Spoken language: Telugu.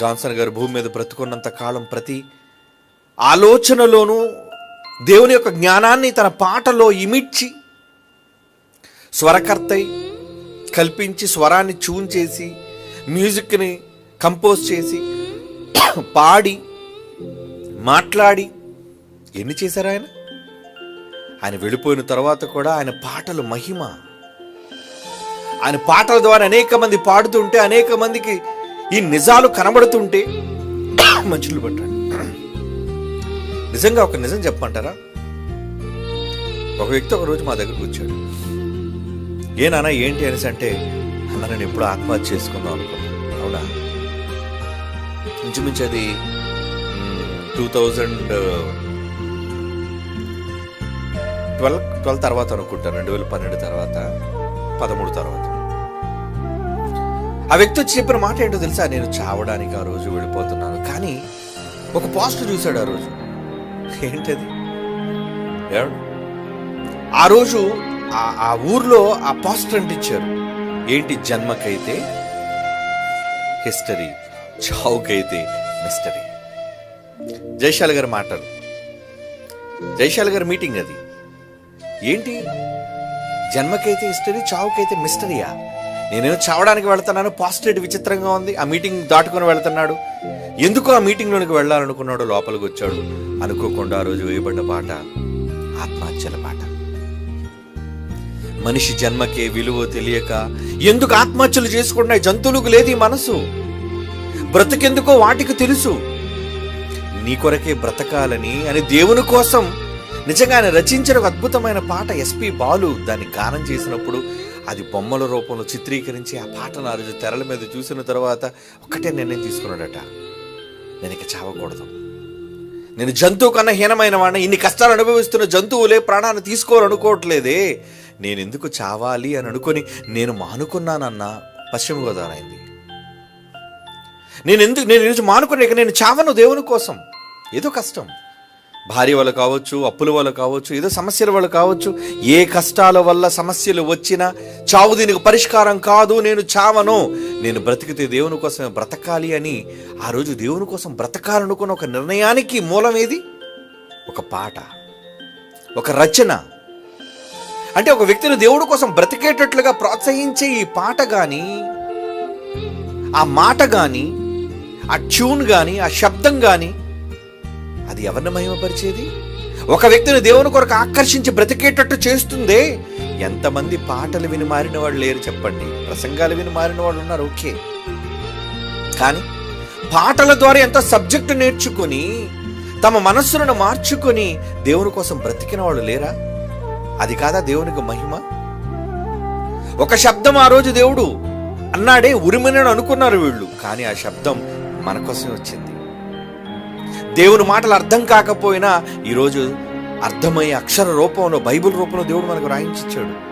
జాన్సన్ గారు భూమి మీద బ్రతుకున్నంత కాలం ప్రతి ఆలోచనలోనూ దేవుని యొక్క జ్ఞానాన్ని తన పాటలో ఇమిడ్చి స్వరకర్తై కల్పించి స్వరాన్ని ట్యూన్ చేసి మ్యూజిక్ని కంపోజ్ చేసి పాడి మాట్లాడి ఎన్ని చేశారు ఆయన? ఆయన వెళ్ళిపోయిన తర్వాత కూడా ఆయన పాటలు మహిమ. ఆయన పాటల ద్వారా అనేక మంది పాడుతుంటే అనేక మందికి ఈ నిజాలు కనబడుతుంటే మనుషులు పట్టండి. నిజంగా ఒక నిజం చెప్పమంటారా? ఒక వ్యక్తి ఒక రోజు మా దగ్గరకు వచ్చాడు. ఏ నాన్న ఏంటి అనేసి అంటే అన్న నేను ఎప్పుడు ఆత్మహత్య చేసుకుందాం అనుకున్నాను అవునా? ఇంచుమించు అది టూ థౌజండ్ ట్వెల్వ్ ట్వెల్వ్ తర్వాత అనుకుంటాను రెండు వేల పన్నెండు తర్వాత పదమూడు తర్వాత. ఆ వ్యక్తి వచ్చి చెప్పిన మాట ఏంటో తెలుసా? నేను చావడానికి ఆ రోజు వెళ్ళిపోతున్నాను. కానీ ఒక పాస్టర్ చూశాడు ఆ రోజు. ఏంటది? ఏమండి? ఆ రోజు ఆ- ఊర్లో ఆ పోస్టర్ అంటించారు ఏంటి జన్మకైతే? హిస్టరీ. చావుకైతే మిస్టరీ. జైశాల్ గారి మాటలు జైశాల్ గారి మీటింగ్ అది. ఏంటి? జన్మకైతే హిస్టరీ చావుకైతే మిస్టరీయా? నేనేమో చావడానికి వెళ్తున్నాను పాజిటివ్ విచిత్రంగా ఉంది. ఆ మీటింగ్ దాటుకొని వెళ్తున్నాడు. ఎందుకు ఆ మీటింగ్లోనికి వెళ్ళాలనుకున్నాడు లోపలికి వచ్చాడు. అనుకోకుండా ఆ రోజు వేయబడ్డ పాట ఆత్మహత్యల పాట. మనిషి జన్మకే విలువ తెలియక ఎందుకు ఆత్మహత్యలు చేసుకుంటున్నాయి జంతువులకు లేదు ఈ మనసు. బ్రతకెందుకో వాటికి తెలుసు. నీ కొరకే బ్రతకాలని అని దేవుని కోసం నిజంగా ఆయన రచించిన ఒక అద్భుతమైన పాట ఎస్పి బాలు దాన్ని గానం చేసినప్పుడు అది బొమ్మల రూపంలో చిత్రీకరించి ఆ పాటను ఆ రోజు తెరల మీద చూసిన తర్వాత ఒక్కటే నిర్ణయం తీసుకున్నాడట. నేను ఇక చావకూడదు. నేను జంతువు కన్నా హీనమైన వాడిని ఇన్ని కష్టాలు అనుభవిస్తున్న జంతువులే ప్రాణాన్ని తీసుకోవాలనుకోవట్లేదే. నేను ఎందుకు చావాలి అని అనుకొని నేను మానుకున్నానన్న పశ్చిమ గోదావరి అయింది. నేను ఎందుకు నేను ఈరోజు మానుకున్నా ఇక నేను చావను దేవుని కోసం. ఏదో కష్టం. భార్య వల్ల కావచ్చు అప్పుల వల్ల కావచ్చు ఏదో సమస్యల వల్ల కావచ్చు ఏ కష్టాల వల్ల సమస్యలు వచ్చినా చావు దీనికి పరిష్కారం కాదు నేను చావను. నేను బ్రతికితే దేవుని కోసం బ్రతకాలి అని ఆ రోజు దేవుని కోసం బ్రతకాలనుకున్న ఒక నిర్ణయానికి మూలం ఏది? ఒక పాట ఒక రచన. అంటే ఒక వ్యక్తిని దేవుడి కోసం బ్రతికేటట్లుగా ప్రోత్సహించే ఈ పాట కానీ ఆ మాట కానీ ఆ ట్యూన్ కానీ ఆ శబ్దం కానీ అది ఎవరిని మహిమపరిచేది? ఒక వ్యక్తిని దేవుని కొరకు ఆకర్షించి బ్రతికేటట్టు చేస్తుందే? ఎంతమంది పాటలు విని మారిన వాళ్ళు లేరు చెప్పండి. ప్రసంగాలు విని మారిన వాళ్ళు ఉన్నారు ఓకే. కానీ పాటల ద్వారా ఎంతో సబ్జెక్టు నేర్చుకొని తమ మనస్సులను మార్చుకొని దేవుని కోసం బ్రతికిన వాళ్ళు లేరా? అది కాదా దేవునికి మహిమ? ఒక శబ్దం ఆ రోజు దేవుడు అన్నాడే ఉరిమినని అనుకున్నారు వీళ్ళు. కానీ ఆ శబ్దం మన కోసమే వచ్చింది. దేవుని మాటలు అర్థం కాకపోయినా ఈరోజు అర్థమయ్యే అక్షర రూపంలో బైబిల్ రూపంలో దేవుడు మనకు రాయించిచ్చాడు.